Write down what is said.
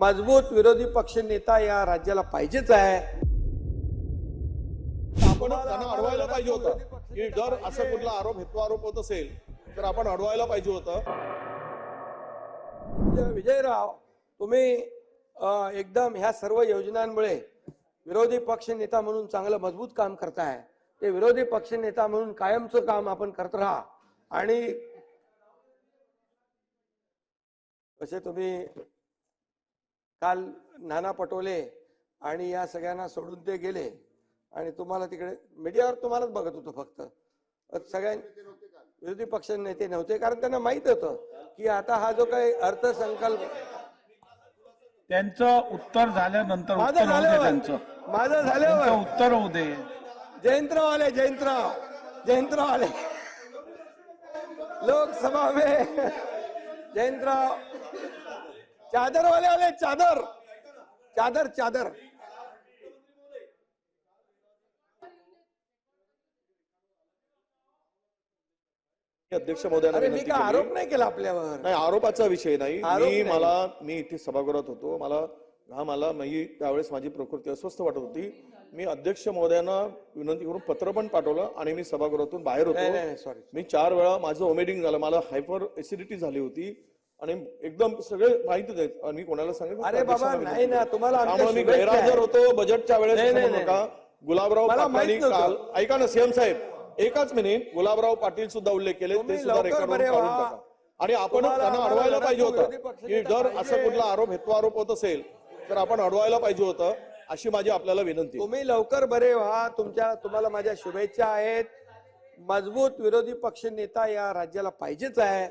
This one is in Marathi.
मजबूत विरोधी पक्ष नेता या राज्याला पाहिजेच आहे. आपण त्यांना अडवायला पाहिजे होतं. की जर असं कुठला आरोप हेतू आरोप होत असेल तर आपण अडवायला पाहिजे होतं. विजय- विजयराव. तुम्ही एकदम ह्या सर्व योजनांमुळे विरोधी पक्ष नेता म्हणून चांगलं मजबूत काम करताय. ते विरोधी पक्ष नेता म्हणून कायमचं काम आपण करत राहा. आणि कसे तुम्ही काल नाना पटोले आणि या सगळ्यांना सोडून ते गेले. आणि तुम्हाला तिकडे मीडियावर तुम्हालाच बघत होतो फक्त. सगळ्यां विरोधी पक्ष नेते नव्हते कारण त्यांना माहीत होतं की आता हा जो काही अर्थसंकल्प त्यांचं उत्तर झाल्यानंतर माझं झाल्यावर. त्यांचं. माझं झाल्यावर. उत्तर होऊ दे. जयंतराव आले जयंतराव. जयंतराव आले लोकसभा में जयंतराव चादर वाले आले चादर. चादर चादर. अध्यक्ष महोदयांना मी काय. आरोप नाही केला आपल्यावर? नाही आरोपाचा विषय नाही. मी. मला मी इथे सभागृहात होतो. मला हा मला मी त्यावेळेस माझी प्रकृती अस्वस्थ वाटत होती. मी अध्यक्ष महोदयांना विनंती करून पत्र पण पाठवलं आणि मी सभागृहातून बाहेर होतो. सॉरी मी चार वेळा माझं ओमेडिंग झालं. मला हायपर एसिडिटी झाली होती. आणि एकदम सगळे माहितीच आहेत आणि मी कोणाला सांगितलं अरे बाबा नाही ना तुम्हाला आमच्या मी शुभेच्छा गैरहजर. होतो बजेटच्या वेळेस नाही, असं नाही, म्हणू नाही. नका गुलाबराव मला पाटलांनी माहीत नव्हतं. काल ऐका ना सीएम साहेब एकच मिनिट गुलाबराव पाटील सुद्धा उल्लेख केले तुम्ही ते सुद्धा लवकर रेकॉर्ड बरे काढून व्हा. टाका आणि आपण तुम्हाला त्यांना आम्हाला अडवायला पाहिजे होतं विरोधी की जर पाहिजे. असं कुठला आरोप हेतू आरोप होत असेल तर आपण अडवायला पाहिजे होतं अशी माझी आपल्याला विनंती आहे. तुम्ही लवकर बरे व्हा तुमच्या तुम्हाला माझ्या शुभेच्छा आहेत मजबूत विरोधी पक्ष नेता या राज्याला पाहिजेच आहे